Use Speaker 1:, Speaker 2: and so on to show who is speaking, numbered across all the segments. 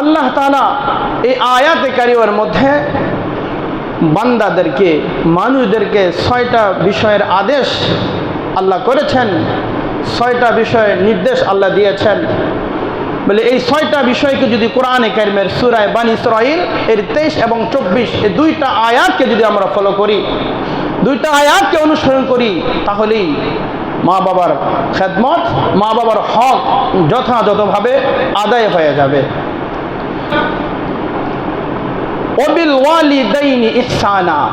Speaker 1: আল্লাহ তালা এই আয়াতে কারিওর মধ্যে বান্দাদেরকে, মানুষদেরকে ছয়টা বিষয়ের আদেশ আল্লাহ করেছেন, ছয়টা বিষয়ের নির্দেশ আল্লাহ দিয়েছেন। বলে এই ছয়টা বিষয়কে যদি কোরআনে কারিমের সুরায় বানি ইসরাইল এর তেইশ এবং চব্বিশ এই দুইটা আয়াতকে যদি আমরা ফলো করি, দুইটা আয়াতকে অনুসরণ করি, তাহলেই মা বাবার খেদমত, মা বাবার হক যথাযথভাবে আদায় হয়ে যাবে। অবিল ইহসানা।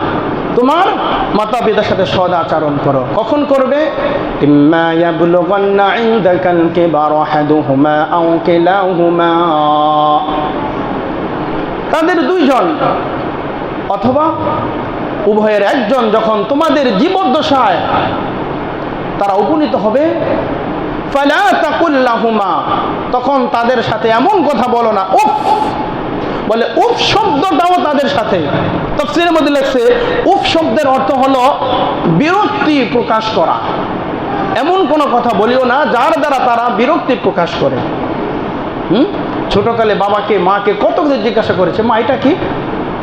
Speaker 1: তোমার মাতা পিতার সাথে সদ আচরণ করো। কখন করবে? তাদের দুইজন অথবা উভয়ের একজন যখন তোমাদের জীবদ্দশায় তারা উপনীত হবে তখন তাদের সাথে এমন কথা বলো না, উফ! বলে, উফ শব্দটাও তাদের সাথে। তফসিরের মধ্যে লেখছে, উফ শব্দের অর্থ হলো বিরক্তি প্রকাশ করা। এমন কোনো কথা বলিও না যার দ্বারা তারা বিরক্তি প্রকাশ করে। হুম? ছোটকালে বাবাকে, মাকে কত কিছু জিজ্ঞাসা করেছে, মা, এটা কি?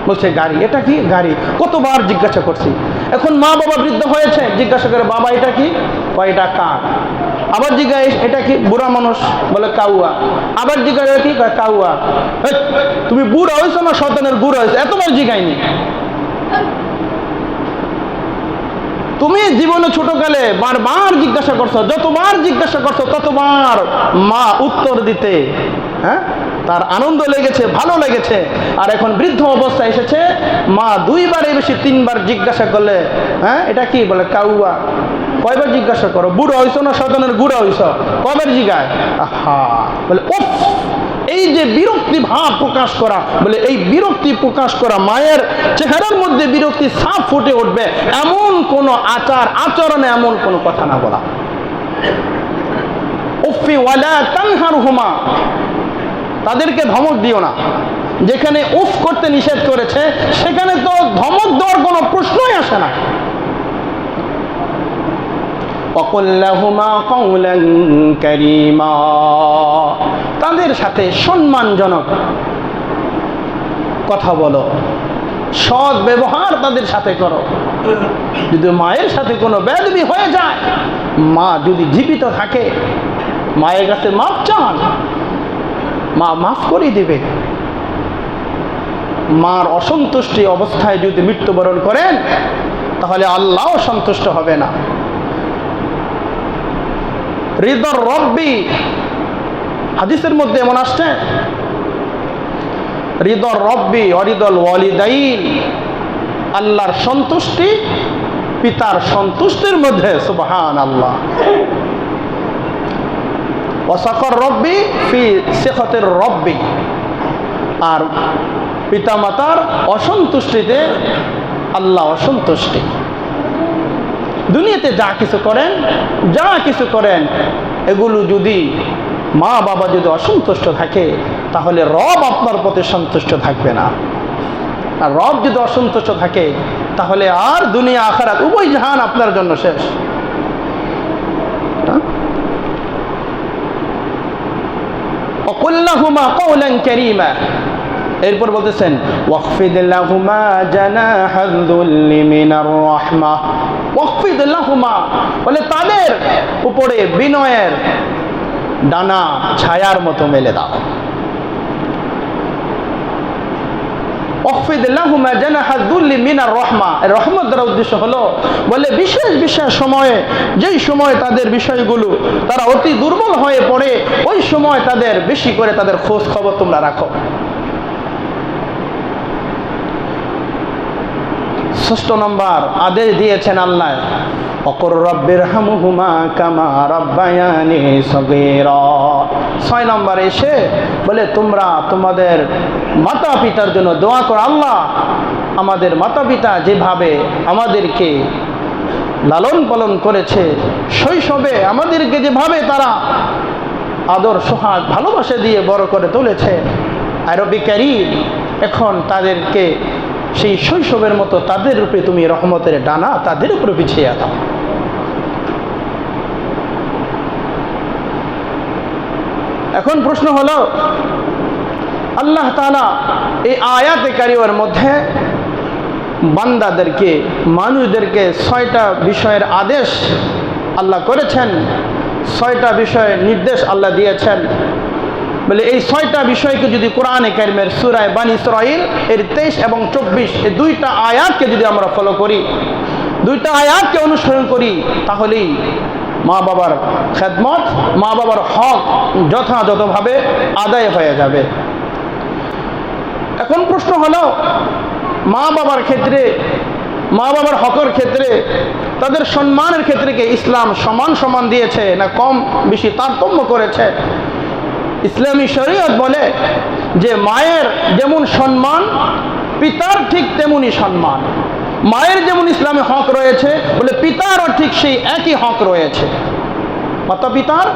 Speaker 1: বলছে, গাড়ি। এটা কি? গাড়ি। কতবার জিজ্ঞাসা করছি। এখন মা বাবা বৃদ্ধ হয়েছে, জিজ্ঞাসা করে, বাবা, এটা কি? বা এটা কার আবার জিজ্ঞাসা এটা কি বুড়া মানুষ? বলে, কাউয়া। আবার জিজ্ঞাসা কি? কয়, কাউয়া। তুমি বুড়া হয়েছো না শতানের বুড়া হয়েছে এতবার জিগাইনি তুমি জীবনে ছোটকালে বারবার জিজ্ঞাসা করছ, যতবার জিজ্ঞাসা করছ, ততবার মা উত্তর দিতে হ্যাঁ? তার আনন্দ লেগেছে, ভালো লেগেছে। আর এখন বৃদ্ধ অবস্থা এসেছে, মা দুইবারে বেশি তিনবার জিজ্ঞাসা করলে হ্যাঁ? এটা কি? বলে, কাউয়া। কয়বার জিজ্ঞাসা করো, বুড়ো হইছো না শতানের গুড়া হইছ? কবার জিগায়? আহা, বলে, উফ, এই যে বিরক্তি ভাব প্রকাশ করা, বলে, এই বিরক্তি প্রকাশ করা মায়ের চেহারার মধ্যে বিরক্তি সাফ ফুটে উঠবে, এমন কোন আচার, আচরণে এমন কোন কথা না বলা। উফি ওয়ালা তানহার হুমা তাদেরকে ধমক দিও না। যেখানে উফ করতে নিষেধ করেছে, সেখানে তো ধমক দেওয়ার কোনো প্রশ্নই আসে না। অকল লাহুমা কৌলং করিমা তাদের সাথে সম্মানজনক কথা বলো। সৎ ব্যবহার তাদের সাথে করো। যদি মায়ের সাথে কোনো বেদবি হয়ে যায়, মা যদি জীবিত থাকে, মায়ের কাছে মাফ চান, মা মাফ করে দেবে। মার অসন্তুষ্টি অবস্থায় যদি মৃত্যুবরণ করেন, তাহলে আল্লাহ সন্তুষ্ট হবে না। হৃদর রব্বি। হাদিসের মধ্যে এমন আসছে হৃদর রব্বি অরিদল ওয়ালিদাইন। আল্লাহর সন্তুষ্টি পিতার সন্তুষ্টির মধ্যে সুবহান আল্লাহ ওসাকর রব্বি ফি শেখতের রব্বি। আর পিতামাতার অসন্তুষ্টিতে আল্লাহ অসন্তুষ্টি। দুনিয়াতে যা কিছু করেন, যা কিছু করেন, এগুলো যদি মা বাবা যদি অসন্তুষ্ট থাকে, তাহলে রব আপনার প্রতি সন্তুষ্ট থাকবে না। আর রব যদি অসন্তুষ্ট থাকে, তাহলে আর দুনিয়া আখারাত উভয় জাহান আপনার জন্য শেষ। অকুল্লাহুমা কৌলান কারীমা। এরপর বলতেছেন ওয়াকফিদ লাহুমা জানাহাযুল্লি মিনার রাহমা। বলে তাদের উপরে বিনয়ের ডানা ছায়ার মতো মেলে দাও। রহমত দ্বারা উদ্দেশ্য হলো, বলে বিশেষ বিশেষ সময়ে, যেই সময় তাদের বিষয়গুলো তারা অতি দুর্বল হয়ে পড়ে, ওই সময় তাদের বেশি করে তাদের খোঁজ খবর তোমরা রাখো। ষষ্ঠ নম্বর আদেশ দিয়েছেন আল্লাহ। অকর রব্বের হামুহুমা কামা রব্বায়ানি সগীর। ছয় নম্বর এসে বলে, তোমরা তোমাদের মাতা পিতার জন্য দোয়া করো আল্লাহ। আমাদের মাতা পিতা যেভাবে আমাদেরকে লালন পালন করেছে, শৈশবে আমাদেরকে যেভাবে তারা আদর, সোহাগ, ভালোবাসা দিয়ে বড় করে তুলেছে আরবিকারী এখন তাদেরকে সেই শৈশবের মতো তাদের রূপে তুমি রহমতের ডানা তাদের উপরে পিছিয়ে দাও। এখন প্রশ্ন হলো, আল্লাহ তালা এই আয়াতে কারিওর মধ্যে বান্দাদেরকে, মানুষদেরকে ছয়টা বিষয়ের আদেশ আল্লাহ করেছেন, ছয়টা বিষয়ের নির্দেশ আল্লাহ দিয়েছেন। বলে এই ছয়টা বিষয়কে যদি কোরআনে কারিমের সুরায় বান ইসরাইল এর তেইশ এবং চব্বিশ এই দুইটা আয়াতকে যদি আমরা ফলো করি, দুইটা আয়াতকে অনুসরণ করি, তাহলেই মা বাবার খেদমত, মা বাবার হক যথাযথভাবে আদায় হয়ে যাবে। এখন প্রশ্ন হলো, মা বাবার ক্ষেত্রে, মা বাবার হকের ক্ষেত্রে তাদের সম্মানের ক্ষেত্রে কি ইসলাম সমান সমান দিয়েছে না কম বেশি তারতম্য করেছে? ইসলামী শরীয়ত বলে যে মায়ের যেমন সম্মান, পিতার ঠিক তেমনি সম্মান। মায়ের যেমন ইসলামে হক রয়েছে, বলে পিতারও ঠিক সেই একই হক রয়েছে। মাতা পিতার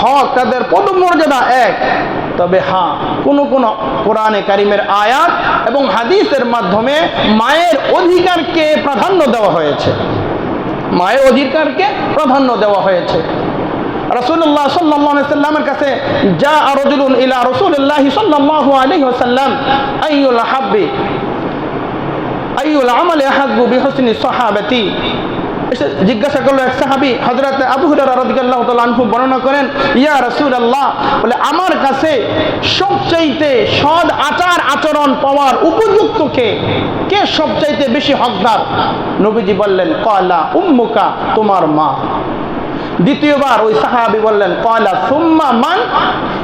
Speaker 1: হক তাদের পদমর্যাদা এক। তবে হ্যাঁ কোন কোন কোরআনে কারিমের আয়াত এবং হাদিসের মাধ্যমে মায়ের অধিকারকে প্রাধান্য দেওয়া হয়েছে। মায়ের অধিকারকে প্রাধান্য দেওয়া হয়েছে। রসুল্লাহ সাল্লাহ সাল্লামের কাছে যা রজুলুন ইলা রসুল্লাহ সাল্লাম আইউল এসে জিজ্ঞাসা করল এক সাহাবি আবু আনহু বর্ণনা করেন, ইয়া রসুল আল্লাহ বলে, আমার কাছে সবচাইতে সদ আচার আচরণ পাওয়ার উপযুক্ত কে? কে সবচাইতে বেশি হকদার? নবীজি বললেন কয়লা উম্মুকা, তোমার মা। দ্বিতীয়বার ওই সাহাবি বললেন কয়লা সুম্মা মান?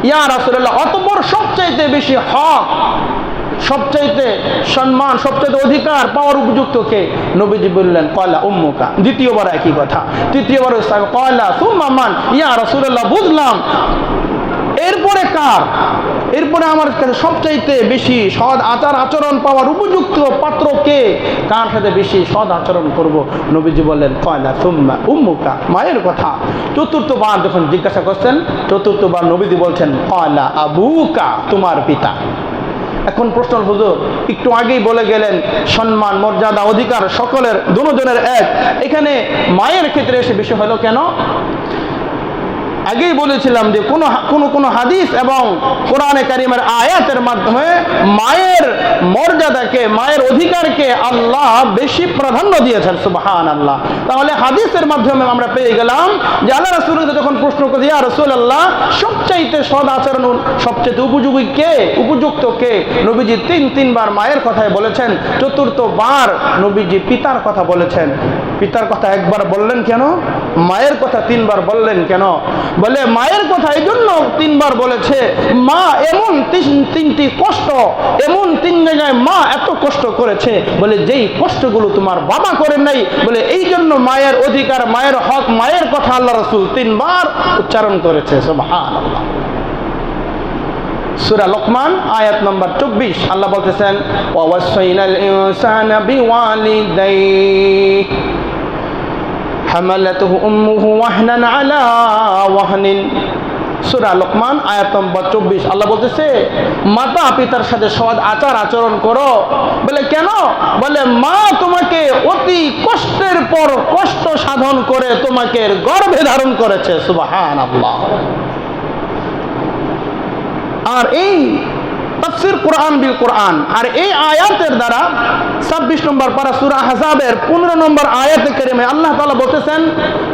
Speaker 1: ইয়া রাসুল্লাহ অতপর সবচাইতে বেশি হক, সবচাইতে সম্মান, সবচাইতে অধিকার পাওয়ার উপযুক্ত কে? নবীজি বললেন কয়লা উম্মুকা। দ্বিতীয়বার একই কথা। তৃতীয়বার ওই কয়লা সুম্মা মান? ইয়া রাসুল্লাহ বুঝলাম। এরপরে কার? এরপরে আমার কাছে সবচাইতে বেশি সৎ আচার আচরণ পাওয়ার উপযুক্ত পাত্র কে? কার সাথে বেশি সৎ আচরণ করব? নবীজি বললেন, কয়লা তুম্মা উম্মুকা? মায়ের কথা। চতুর্থবার যখন জিজ্ঞাসা করছেন, চতুর্থবার নবীজি বলছেন, কয়লা আবুকা? তোমার পিতা। এখন প্রশ্ন, হুজুর, একটু আগেই বলে গেলেন, সম্মান, মর্যাদা, অধিকার সকলের, দুজনের এক। এখানে মায়ের ক্ষেত্রে এসে বিষয় হলো কেন? আগেই বলেছিলাম যে কোনো কোনো কোনো হাদিস এবং কোরআনে কারিমের আয়াতের মাধ্যমে মায়ের মর্যাদাকে, মায়ের অধিকারকে আল্লাহ বেশি প্রাধান্য দিয়েছেন সুবাহান আল্লাহ তাহলে হাদিসের মাধ্যমে আমরা পেয়ে গেলাম যে আল্লাহ রসুল যখন প্রশ্ন করি ইয়া রসুল আল্লাহ সবচাইতে সদ আচরণ সবচাইতে উপযোগী কে? উপযুক্ত কে? নবীজি তিন তিনবার মায়ের কথায় বলেছেন, চতুর্থবার নবীজি পিতার কথা বলেছেন। পিতার কথা একবার বললেন কেন? মায়ের কথা তিনবার বললেন কেন? বলে, মায়ের কথা এই জন্য তিনবার বলেছে, মা এমন তিন- তিনটি কষ্ট, এমন তিন জায়গায় মা এত কষ্ট করেছে। বলে, যেই কষ্টগুলো তোমার বাবা করে নাই। বলে, এই জন্য মায়ের অধিকার, মায়ের হক, মায়ের কথা আল্লাহ রসুল তিনবার উচ্চারণ করেছে। সুরা লোকমান, আয়াত নম্বর চব্বিশ, আল্লাহ বলতেছেন হামালাতুহু উম্মুহু ওয়াহনান আলা ওয়াহনিন। সূরা লোকমান, আয়াত নম্বর চব্বিশ। আল্লাহ বলতেছে, মাতা পিতার সাথে সৎ আচার আচরণ করো। বলে, কেন? বলে, মা তোমাকে অতি কষ্টের পর কষ্ট সাধন করে তোমাকে গর্ভে ধারণ করেছে। সুবাহান আর এই তাফসির কোরআন বিল কোরআন। আর এই আয়াতের দ্বারা ছাব্বিশ নম্বর পারা সুরা হাজাবের পনেরো নম্বর আয়াত কেরেমে আল্লাহ তালা বলতেছেন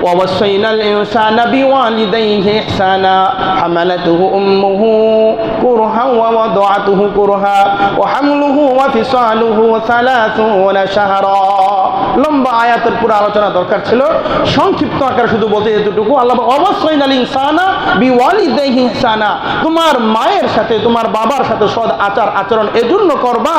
Speaker 1: ওয়াসাইনাল ইনসানা বিওয়ালিদাইহি ইহসানা, হামালাতুহু উম্মুহু কুরহা ওয়া ওয়াদাতুহু কুরহা ওয়া হামলুহু ওয়া ফিসালুহু 30 শাহরা লম্বা আয়াতের পুরো আলোচনা দরকার ছিল। সংক্ষিপ্ত আকারে শুধু বলতে যেটুকু আল্লাহ অবশ্যই নাল ইনসানা বিওয়ালিদাইহি ইহসানা তোমার মায়ের সাথে, তোমার বাবার সাথে সদ আচার আচরণ এজন্য করবা।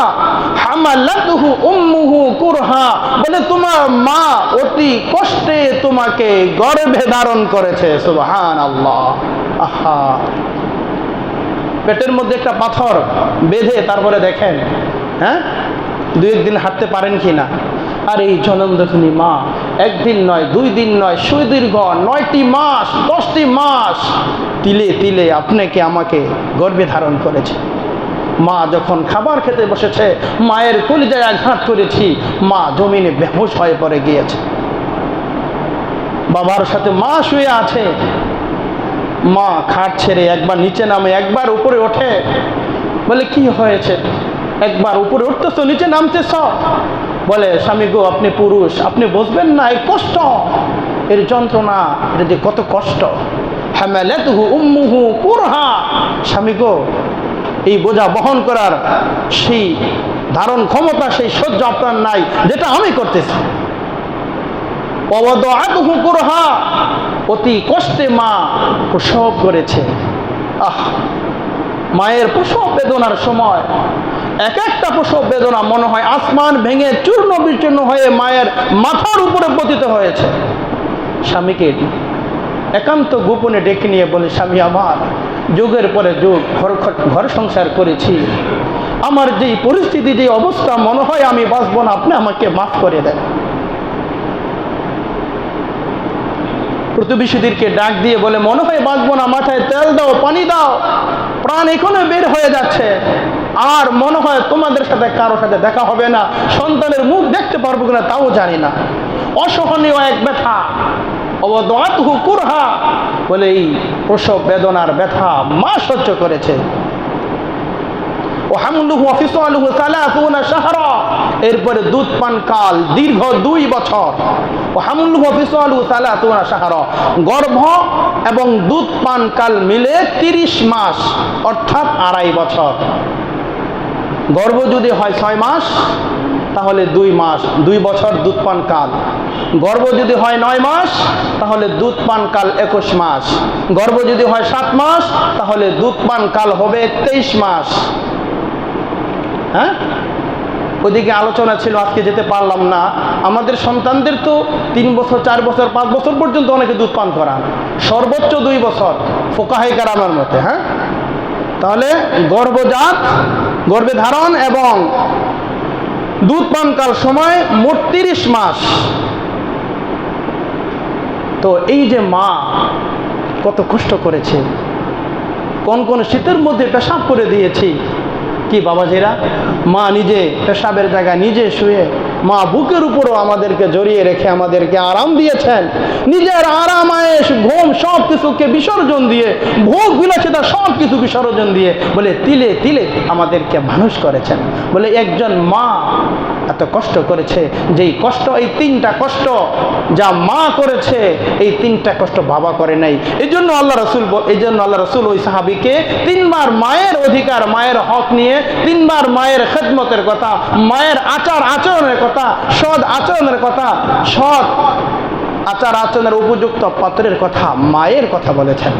Speaker 1: হামালাতুহু উম্মুহু কুরহা। বলে, তোমার মা অতি কষ্টে তোমাকে গর্ভে ধারণ করেছে। সুবহানাল্লাহ। আহা। পেটের মধ্যে একটা পাথর বেঁধে তারপরে দেখেন হ্যাঁ? দুই একদিন হাঁটতে পারেন কি না? আর এই জনম মা একদিন নয়, দুই দিন নয়, সুদীর্ঘ নয়টি মাস, দশটি মাস তিলে তিলে আপনাকে, আমাকে গর্ভে ধারণ করেছে। মা যখন খাবার খেতে বসেছে, মায়ের কলিজায় আঘাত করেছি, মা জমিনে বেহুশ হয়ে পড়ে গিয়েছে। বাবার সাথে মা শুয়ে আছে। মা খাট ছেড়ে একবার নিচে নামে, একবার উপরে ওঠে। বলে, কি হয়েছে? একবার উপরে উঠতেছ, নিচে নামতেছ? বলে, স্বামী গো, আপনি পুরুষ, আপনি বুঝবেন না, এই কষ্ট, এর যন্ত্রণা, এটা যে কত কষ্ট। হ্যামেলেতহু উম্মুহু কুরহা। স্বামী গো, এই বোঝা বহন করার সেই ধারণ ক্ষমতা, সেই সহ্য আপনার নাই, যেটা আমি করতেছি। অবদাতুহু কুরহা, অতি কষ্টে মা প্রসব করেছে। আহ মায়ের প্রসব বেদনার সময়। এক একটা প্রসব বেদনা মনে হয় আসমান ভেঙে চূর্ণ বিচূর্ণ হয়ে মায়ের মাথার উপরে পতিত হয়েছে। স্বামীকে একান্ত গোপনে ডেকে নিয়ে বলে, স্বামী, আমার যুগের পরে যুগ, ঘর ঘর সংসার করেছি। আমার যেই পরিস্থিতি যে অবস্থা, মনে হয় আমি বাঁচব না, আপনি আমাকে মাফ করে দেন। প্রতিবেশীদেরকে ডাক দিয়ে বলে, মনে হয় বাঁচবো না, মাথায় তেল দাও, পানি দাও। প্রাণ এখনও বের হয়ে যাচ্ছে। আর মনে হয় তোমাদের সাথে কারও সাথে দেখা হবে না। সন্তানের মুখ দেখতে পারব কিনা তাও জানি না। অসহনীয় এক ব্যথা। অবদাতহু কুরহা। বলে এই প্রসব বেদনার ব্যথা মা সহ্য করেছে। ও এরপরে দুধ পান কাল দীর্ঘ দুই বছর। ও হামলুহু শাহরা। গর্ভ এবং দুধ পান কাল মিলে তিরিশ মাস, অর্থাৎ আড়াই বছর। গর্ভ যদি হয় ছয় মাস, তাহলে দুই মাস, দুই বছর দুধ পান কাল গর্ভ যদি হয় নয় মাস, তাহলে দুধ পান কাল একুশ মাস। গর্ভ যদি হয় সাত মাস, তাহলে দুধ পান কাল হবে তেইশ মাস। হ্যাঁ? ওদিকে আলোচনা ছিল, আজকে যেতে পারলাম না। আমাদের সন্তানদের তো তিন বছর, চার বছর, পাঁচ বছর পর্যন্ত অনেকে দুধ পান করান। সর্বোচ্চ দুই বছর ফোকাহাই কারামের মতে হ্যাঁ? তাহলে গর্ভজাত, গর্ভে ধারণ এবং দুধ পান পানকাল সময় মোট তিরিশ মাস। তো এই যে মা, কত কষ্ট করেছে। কোন কোন শীতের মধ্যে পেশাব করে দিয়েছি। কি বাবাজিরা? মা নিজে পেশাবের জায়গায় নিজে শুয়ে মা বুকের উপরও আমাদেরকে জড়িয়ে রেখে আমাদেরকে আরাম দিয়েছেন। নিজের আরাম আয়েস ঘুম সব কিছুকে বিসর্জন দিয়ে, ভোগ বিলাসিতা সব কিছু বিসর্জন দিয়ে বলে তিলে তিলে আমাদেরকে মানুষ করেছেন। বলে একজন মা এত কষ্ট করেছে, যেই কষ্ট, এই তিনটা কষ্ট যা মা করেছে, এই তিনটা কষ্ট বাবা করে নাই। এই জন্য আল্লাহ রসুল এই জন্য আল্লাহ রসুল ওই সাহাবিকে তিনবার মায়ের অধিকার, মায়ের হক নিয়ে তিনবার মায়ের খেদমতের কথা, মায়ের আচার আচরণের কথা, সৎ আচরণের কথা, সৎ আচার আচরণের উপযুক্ত পাত্রের কথা মায়ের কথা বলেছেন।